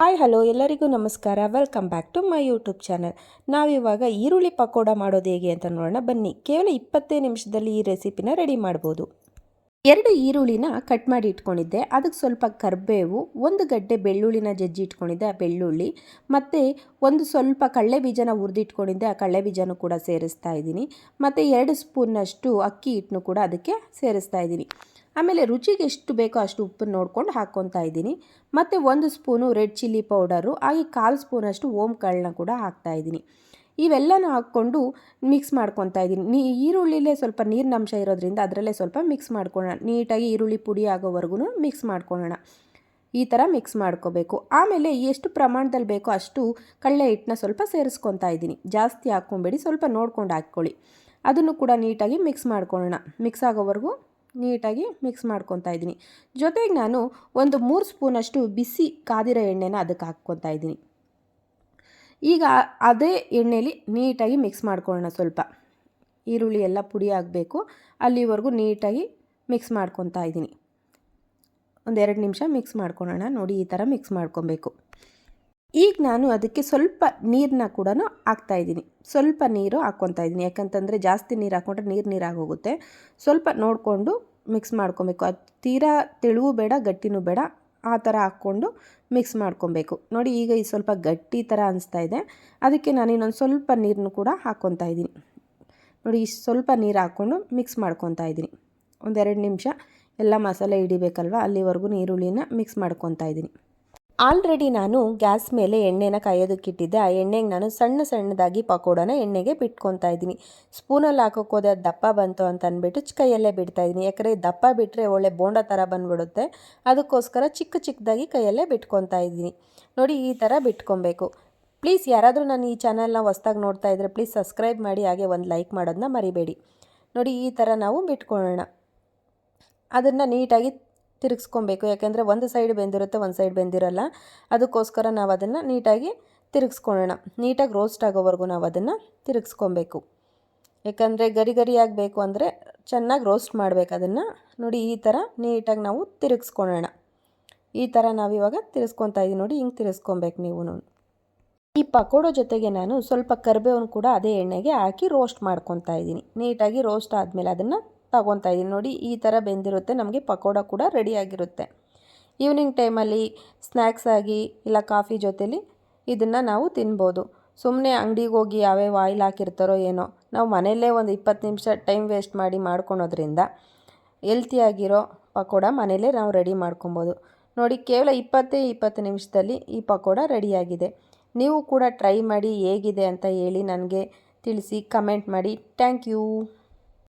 Hi, hello, ಎಲ್ಲರಿಗೂ ನಮಸ್ಕಾರ. Welcome back to my YouTube channel ನಾವಿವಾಗ ಈರುಳ್ಳಿ ಪಕೋಡ ಮಾಡೋದು ಹೇಗೆ ಅಂತ ನೋಡೋಣ. ಬನ್ನಿ, ಕೇವಲ ಇಪ್ಪತ್ತೇ ನಿಮಿಷದಲ್ಲಿ ಈ ರೆಸಿಪಿನ ರೆಡಿ ಮಾಡ್ಬೋದು. ಎರಡು ಈರುಳ್ಳಿನ ಕಟ್ ಮಾಡಿ ಇಟ್ಕೊಂಡಿದ್ದೆ. ಅದಕ್ಕೆ ಸ್ವಲ್ಪ ಕರಿಬೇವು, ಒಂದು ಗಡ್ಡೆ ಬೆಳ್ಳುಳ್ಳಿನ ಜಜ್ಜಿ ಇಟ್ಕೊಂಡಿದ್ದೆ, ಆ ಬೆಳ್ಳುಳ್ಳಿ. ಮತ್ತು ಒಂದು ಸ್ವಲ್ಪ ಕಳ್ಳೆ ಬೀಜನ ಹುರಿದಿಟ್ಕೊಂಡಿದ್ದೆ ಆ ಕಳ್ಳೆ ಬೀಜನೂ ಕೂಡ ಸೇರಿಸ್ತಾ ಇದ್ದೀನಿ. ಮತ್ತು ಎರಡು ಸ್ಪೂನ್ನಷ್ಟು ಅಕ್ಕಿ ಹಿಟ್ಟನ್ನು ಕೂಡ ಅದಕ್ಕೆ ಸೇರಿಸ್ತಾ ಇದ್ದೀನಿ. ಆಮೇಲೆ ರುಚಿಗೆ ಎಷ್ಟು ಬೇಕೋ ಅಷ್ಟು ಉಪ್ಪನ್ನು ನೋಡ್ಕೊಂಡು ಹಾಕ್ಕೊತಾ ಇದ್ದೀನಿ. ಮತ್ತು ಒಂದು ಸ್ಪೂನು ರೆಡ್ ಚಿಲ್ಲಿ ಪೌಡರು, ಹಾಗೆ ಕಾಲು ಸ್ಪೂನಷ್ಟು ಓಮ್ ಕಾಳನ್ನ ಕೂಡ ಹಾಕ್ತಾ ಇದ್ದೀನಿ. ಇವೆಲ್ಲನೂ ಹಾಕ್ಕೊಂಡು ಮಿಕ್ಸ್ ಮಾಡ್ಕೊತಾ ಇದ್ದೀನಿ. ನೀ ಈರುಳ್ಳಿಲೇ ಸ್ವಲ್ಪ ನೀರಿನ ಅಂಶ ಇರೋದ್ರಿಂದ ಅದರಲ್ಲೇ ಸ್ವಲ್ಪ ಮಿಕ್ಸ್ ಮಾಡ್ಕೊಳ್ಳೋಣ. ನೀಟಾಗಿ ಈರುಳ್ಳಿ ಪುಡಿ ಆಗೋವರೆಗೂ ಮಿಕ್ಸ್ ಮಾಡ್ಕೊಳ್ಳೋಣ. ಈ ಥರ ಮಿಕ್ಸ್ ಮಾಡ್ಕೋಬೇಕು. ಆಮೇಲೆ ಎಷ್ಟು ಪ್ರಮಾಣದಲ್ಲಿ ಬೇಕೋ ಅಷ್ಟು ಕಡಲೆ ಹಿಟ್ಟನ್ನ ಸ್ವಲ್ಪ ಸೇರಿಸ್ಕೊತಾ ಇದ್ದೀನಿ. ಜಾಸ್ತಿ ಹಾಕ್ಕೊಬೇಡಿ, ಸ್ವಲ್ಪ ನೋಡ್ಕೊಂಡು ಹಾಕ್ಕೊಳ್ಳಿ. ಅದನ್ನು ಕೂಡ ನೀಟಾಗಿ ಮಿಕ್ಸ್ ಮಾಡ್ಕೊಳ್ಳೋಣ. ಮಿಕ್ಸ್ ಆಗೋವರೆಗೂ ನೀಟಾಗಿ ಮಿಕ್ಸ್ ಮಾಡ್ಕೊತಾ ಇದ್ದೀನಿ. ಜೊತೆಗೆ ನಾನು ಒಂದು ಮೂರು ಸ್ಪೂನಷ್ಟು ಬಿಸಿ ಕಾದಿರೋ ಎಣ್ಣೆನ ಅದಕ್ಕೆ ಹಾಕ್ಕೊತಾ ಇದ್ದೀನಿ. ಈಗ ಅದೇ ಎಣ್ಣೆಲಿ ನೀಟಾಗಿ ಮಿಕ್ಸ್ ಮಾಡ್ಕೊಳ್ಳೋಣ ಸ್ವಲ್ಪ. ಈರುಳ್ಳಿ ಎಲ್ಲ ಪುಡಿ ಆಗಬೇಕು. ಅಲ್ಲಿವರೆಗೂ ನೀಟಾಗಿ ಮಿಕ್ಸ್ ಮಾಡ್ಕೊತಾ ಇದ್ದೀನಿ. ಒಂದೆರಡು ನಿಮಿಷ ಮಿಕ್ಸ್ ಮಾಡ್ಕೊಳ್ಳೋಣ. ನೋಡಿ ಈ ಥರ ಮಿಕ್ಸ್ ಮಾಡ್ಕೊಬೇಕು. ಈಗ ನಾನು ಅದಕ್ಕೆ ಸ್ವಲ್ಪ ನೀರನ್ನ ಕೂಡ ಹಾಕ್ತಾಯಿದ್ದೀನಿ ಸ್ವಲ್ಪ ನೀರು ಹಾಕ್ಕೊತಾ ಇದ್ದೀನಿ. ಯಾಕಂತಂದರೆ ಜಾಸ್ತಿ ನೀರು ಹಾಕ್ಕೊಂಡ್ರೆ ನೀರು ನೀರಾಗೋಗುತ್ತೆ. ಸ್ವಲ್ಪ ನೋಡಿಕೊಂಡು ಮಿಕ್ಸ್ ಮಾಡ್ಕೊಬೇಕು. ಅದು ತೀರಾ ತೆಳುವು ಬೇಡ, ಗಟ್ಟಿನೂ ಬೇಡ. ಆ ಥರ ಹಾಕ್ಕೊಂಡು ಮಿಕ್ಸ್ ಮಾಡ್ಕೊಬೇಕು. ನೋಡಿ, ಈಗ ಈ ಸ್ವಲ್ಪ ಗಟ್ಟಿ ಥರ ಅನಿಸ್ತಾ ಇದೆ. ಅದಕ್ಕೆ ನಾನು ಇನ್ನೊಂದು ಸ್ವಲ್ಪ ನೀರನ್ನು ಕೂಡ ಹಾಕ್ಕೊತಾ ಇದ್ದೀನಿ. ನೋಡಿ, ಇಷ್ಟು ಸ್ವಲ್ಪ ನೀರು ಹಾಕ್ಕೊಂಡು ಮಿಕ್ಸ್ ಮಾಡ್ಕೊತಾ ಇದ್ದೀನಿ. ಒಂದೆರಡು ನಿಮಿಷ. ಎಲ್ಲ ಮಸಾಲೆ ಹಿಡಿಬೇಕಲ್ವ? ಅಲ್ಲಿವರೆಗೂ ಈರುಳ್ಳಿನ ಮಿಕ್ಸ್ ಮಾಡ್ಕೊತಾ ಇದ್ದೀನಿ. ಆಲ್ರೆಡಿ ನಾನು ಗ್ಯಾಸ್ ಮೇಲೆ ಎಣ್ಣೆನ ಕಾಯೋದಕ್ಕಿಟ್ಟಿದ್ದೆ. ಆ ಎಣ್ಣೆಗೆ ನಾನು ಸಣ್ಣ ಸಣ್ಣದಾಗಿ ಪಕೋಡನ ಎಣ್ಣೆಗೆ ಬಿಟ್ಕೊತಾ ಇದ್ದೀನಿ. ಸ್ಪೂನಲ್ಲಿ ಹಾಕೋಕೆ ಹೋದೆ ಅದು ದಪ್ಪ ಬಂತು ಅಂತ ಅಂದ್ಬಿಟ್ಟು ಕೈಯಲ್ಲೇ ಬಿಡ್ತಾ ಇದ್ದೀನಿ. ಯಾಕಂದರೆ ದಪ್ಪ ಬಿಟ್ಟರೆ ಒಳ್ಳೆ ಬೋಂಡ ಥರ ಬಂದ್ಬಿಡುತ್ತೆ. ಅದಕ್ಕೋಸ್ಕರ ಚಿಕ್ಕ ಚಿಕ್ಕದಾಗಿ ಕೈಯಲ್ಲೇ ಬಿಟ್ಕೊತಾ ಇದ್ದೀನಿ. ನೋಡಿ, ಈ ಥರ ಬಿಟ್ಕೊಬೇಕು ಪ್ಲೀಸ್ ಯಾರಾದರೂ ನಾನು ಈ ಚಾನಲ್ನ ಹೊಸ್ದಾಗಿ ನೋಡ್ತಾ ಇದ್ದರೆ ಪ್ಲೀಸ್ ಸಬ್ಸ್ಕ್ರೈಬ್ ಮಾಡಿ, ಹಾಗೆ ಒಂದು ಲೈಕ್ ಮಾಡೋದನ್ನ ಮರಿಬೇಡಿ. ನೋಡಿ, ಈ ಥರ ನಾವು ಬಿಟ್ಕೊಳ್ಳೋಣ ಅದನ್ನು ನೀಟಾಗಿ ತಿರುಗಿಸ್ಕೊಬೇಕು. ಯಾಕೆಂದರೆ ಒಂದು ಸೈಡ್ ಬೆಂದಿರುತ್ತೆ, ಒಂದು ಸೈಡ್ ಬೆಂದಿರಲ್ಲ. ಅದಕ್ಕೋಸ್ಕರ ನಾವು ಅದನ್ನು ನೀಟಾಗಿ ತಿರುಗಿಸ್ಕೊಳ್ಳೋಣ. ನೀಟಾಗಿ ರೋಸ್ಟ್ ಆಗೋವರೆಗೂ ನಾವು ಅದನ್ನು ತಿರುಗಿಸ್ಕೊಬೇಕು. ಯಾಕಂದರೆ ಗರಿ ಗರಿ ಆಗಬೇಕು ಅಂದರೆ ಚೆನ್ನಾಗಿ ರೋಸ್ಟ್ ಮಾಡಬೇಕು ಅದನ್ನು. ನೋಡಿ, ಈ ಥರ ನೀಟಾಗಿ ನಾವು ತಿರುಗಿಸ್ಕೊಳ್ಳೋಣ. ಈ ಥರ ನಾವಿವಾಗ ತಿರ್ಸ್ಕೊತಾ ಇದ್ದೀವಿ ನೋಡಿ, ಹಿಂಗೆ ತಿರ್ಸ್ಕೊಬೇಕು ನೀವು ಈ ಪಕೋಡೋ ಜೊತೆಗೆ ನಾನು ಸ್ವಲ್ಪ ಕರಿಬೇವನ್ನು ಕೂಡ ಅದೇ ಎಣ್ಣೆಗೆ ಹಾಕಿ ರೋಸ್ಟ್ ಮಾಡ್ಕೊತಾ ಇದ್ದೀನಿ ನೀಟಾಗಿ ರೋಸ್ಟ್ ಆದಮೇಲೆ ಅದನ್ನು ತಗೊತಾ ಇದ್ದೀನಿ. ನೋಡಿ, ಈ ಥರ ಬೆಂದಿರುತ್ತೆ. ನಮಗೆ ಪಕೋಡ ಕೂಡ ರೆಡಿಯಾಗಿರುತ್ತೆ ಈವ್ನಿಂಗ್ ಟೈಮಲ್ಲಿ ಸ್ನ್ಯಾಕ್ಸ್ ಆಗಿ ಇಲ್ಲ ಕಾಫಿ ಜೊತೇಲಿ ಇದನ್ನು ನಾವು ತಿನ್ಬೋದು. ಸುಮ್ಮನೆ ಅಂಗಡಿಗೆ ಹೋಗಿ ಯಾವ್ಯಾವ ಆಯಿಲ್ ಹಾಕಿರ್ತಾರೋ ಏನೋ, ನಾವು ಮನೆಯಲ್ಲೇ ಒಂದು ಇಪ್ಪತ್ತು ನಿಮಿಷ ಟೈಮ್ ವೇಸ್ಟ್ ಮಾಡಿ ಮಾಡ್ಕೊಳೋದ್ರಿಂದ ಎಲ್ತಿಯಾಗಿರೋ ಪಕೋಡ ಮನೆಯಲ್ಲೇ ನಾವು ರೆಡಿ ಮಾಡ್ಕೊಬೋದು. ನೋಡಿ, ಕೇವಲ ಇಪ್ಪತ್ತೇ ಇಪ್ಪತ್ತು ನಿಮಿಷದಲ್ಲಿ ಈ ಪಕೋಡ ರೆಡಿಯಾಗಿದೆ ನೀವು ಕೂಡ ಟ್ರೈ ಮಾಡಿ ಹೇಗಿದೆ ಅಂತ ಹೇಳಿ ನನಗೆ ತಿಳಿಸಿ ಕಮೆಂಟ್ ಮಾಡಿ. Thank you